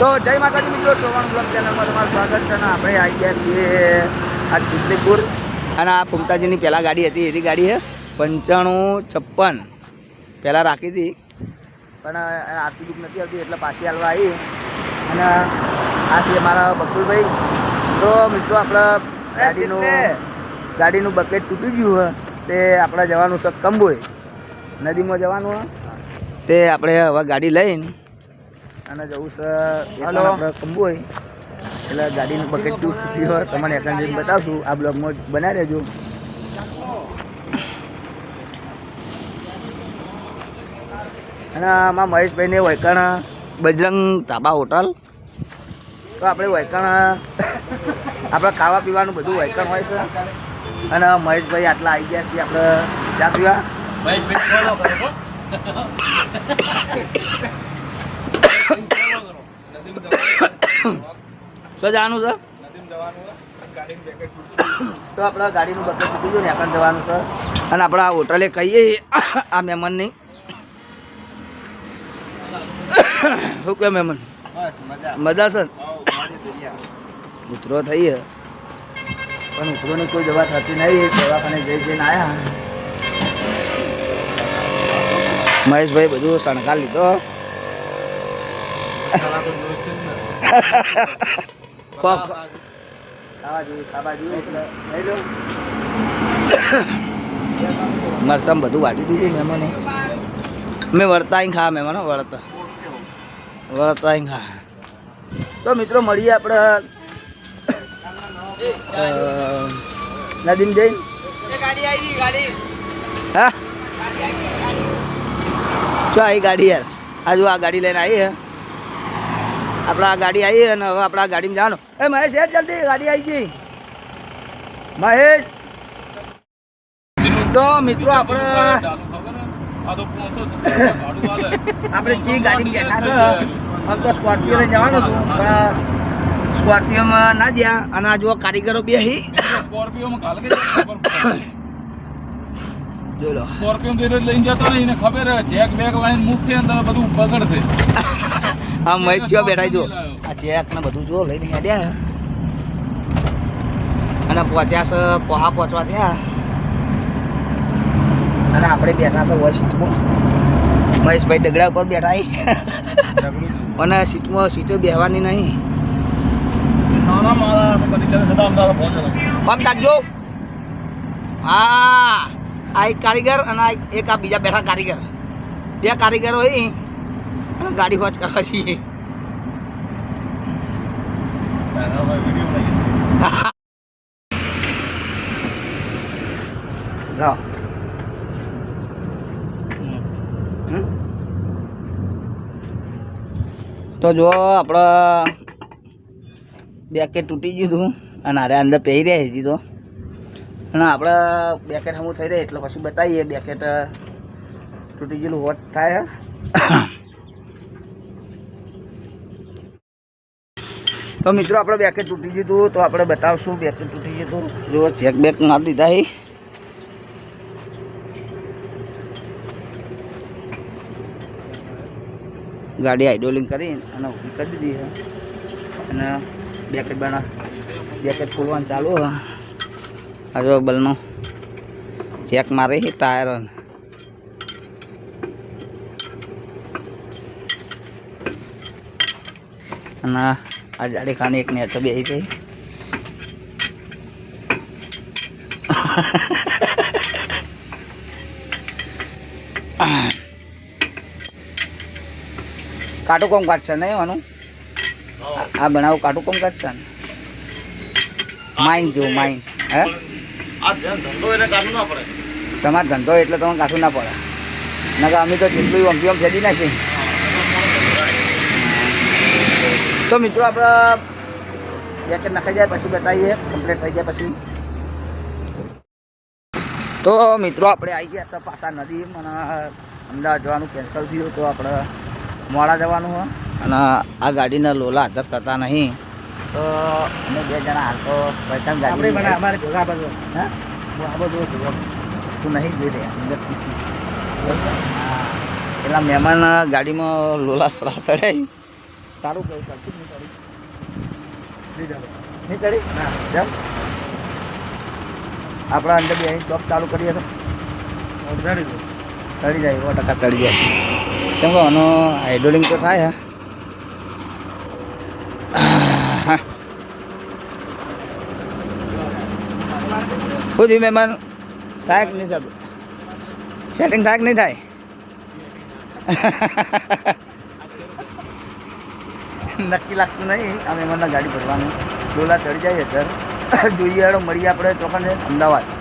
તો જય માતાજી મિત્રો સોવાનું બ્લોગ ચેનલમાં તમારું સ્વાગત છે અને આપણે આવી ગયા છીએ આ સિદ્ધપુર. અને આ પુમતાજીની પહેલાં ગાડી હતી એની ગાડી છે પંચાણું છપ્પન. પહેલાં રાખી હતી પણ આરતી બુક નથી આવતી એટલે પાછી હાલવા આવી. અને આ છે મારા બકુલભાઈ. તો મિત્રો આપણે ગાડીનું ગાડીનું બકેટ તૂટી ગયું હોય તે આપણે જવાનું છે કંબોય. નદીમાં જવાનું હોય તે આપણે હવે ગાડી લઈને અને જવું છે. હલો. હોય. કંબોય એટલે ગાડીનું બકેટ તૂટી હોય. તમને એકાંત જઈને બતાવશું. આ બ્લોગમાં બનાવી રહેજો અને આમાં મહેશભાઈને વૈકાણા બજરંગ તાબા હોટલ. તો આપણે વૈકાણા આપણે ખાવા પીવાનું બધું વૈકણ હોય છે. અને મહેશભાઈ આટલા આવી ગયા છીએ આપણે ચા પીવા. શું જવાનું છે? તો આપણે ગાડીનું બકેટ મૂકી ગયું ને આગળ જવાનું છે. અને આપણે આ હોટલે કહીએ આ મહેમાનની. શું કહે મહેમાન? મજા. છે ઉતરો થઈ ગયો પણ ઉતરોની કોઈ દવા થતી નહીં દવાખાને જઈ જઈને આવ્યા મહેશભાઈ બધું શણગાર લીધો ખો ખો. ખાવા જોઈએ ખાવા જોઈએ એટલે લઈ લો મરસમ બધું વાટી દીધું મહેમાને. મેં વળતા ખા મહેમાનો, વળતા. વળતા ખા. તો મિત્રો મળીએ આપણે નદીમ જઈ. હા? શું આવી ગાડી યાર? આ જો આ ગાડી લઈને આવી હે આપણે આ ગાડી આવી અને હવે આપણે આ ગાડીમાં જવાનું. એ મહેશ યાર જલ્દી, ગાડી આવી ગઈ. મહેશ. તો મિત્રો આપણે આપણે જે ગાડી બેઠા છે સ્કોર્પિયો લઈને જવાનું હતું, પણ સ્કોર્પિયોમાં ના ગયા. અને આ જો કારીગરો બે હી. લો. લઈને જતો ને એને ખબર જેક બેક લાઈન મૂકશે અને બધું બગડશે આ મહેશ ચિયો બેઠા જો. આ ચેક ને બધું જો લઈને હેડ્યા અને પહોંચ્યા છે કોહા પહોંચવા થયા. અને આપણે બેઠા છે હોય સીટમાં. મહેશભાઈ ડગડા ઉપર બેઠા અને સીટમાં સીટો બેહવાની નહીં. પમ તાકજો હા આ એક કારીગર અને એક આ બીજા બેઠા કારીગર. બે કારીગર હોય ગાડી વોચ કરવા છીએ. તો જો આપણા બેકેટ તૂટી ગયું હતું અને આરે અંદર પહેરી રહ્યા હજી તો. અને આપણે બેકેટ હમું થઈ રહે એટલે પછી બતાવીએ બેકેટ તૂટી ગયેલું હોત થાય તો મિત્રો, આપણે બેકેટ તૂટી ગયું હતું, તો આપણે બતાવશું બેકેટ તૂટી ગયું હતું. જો ચેક બેક મારી દીધા હી. ગાડી આઈડોલિંગ કરી અને ઊભી કરી દીધી છે અને બેકેટ બના બેકેટ ખોલવાનું ચાલુ છે આ જો બલનો ચેક મારે છે ટાયર અને આ જાડી ખાની એક ને તો બે થઈ કાટું કોમ કાઢશે નહીં એવાનું આ બનાવું કાટું કોમ કાઢશે ને? માઇન જો માઇન હે? ના તમારો ધંધો એટલે તમને કાઠું ના પડે. નકર અમે તો જેટલું અમથી આમ ફેદી નાખીએ. તો મિત્રો આપણે જેકેટ નખાઈ જાય પછી બતાવીએ કમ્પ્લીટ થઈ જાય પછી. તો મિત્રો આપણે આવી ગયા છે પાછા નદી અને અમદાવાદ જવાનું કેન્સલ થયું તો આપણે મોડા જવાનું હોય અને આ ગાડીના લોલા આધાર થતા નહીં. તો અમે બે જણા હાલ તો પૈસા ગાડી હા? આ બધું તું નહીં જોઈ રહ્યા પેલા મહેમાન ગાડીમાં લોલા સરા ચડાઈ તારું કેવું ચાલતું નહીં કરી નહીં કરી ના જેમ. આપણા અંદર બી અહીં જોબ ચાલુ કરીએ તો. ચડી જાય સો ટકા ચડી જાય. કેમ કે આનો હાઇડ્રોલિંગ તો થાય હા. શું થયું મહેમાન થાય કે નહીં થતું સેટિંગ થાય કે નહીં થાય? નક્કી લાગતું નહીં. અમે એમના ગાડી ભરવાનું. ડોલા ચડી જાય અત્યારે જોઈએ મળીએ આપણે ચોખાને અમદાવાદ.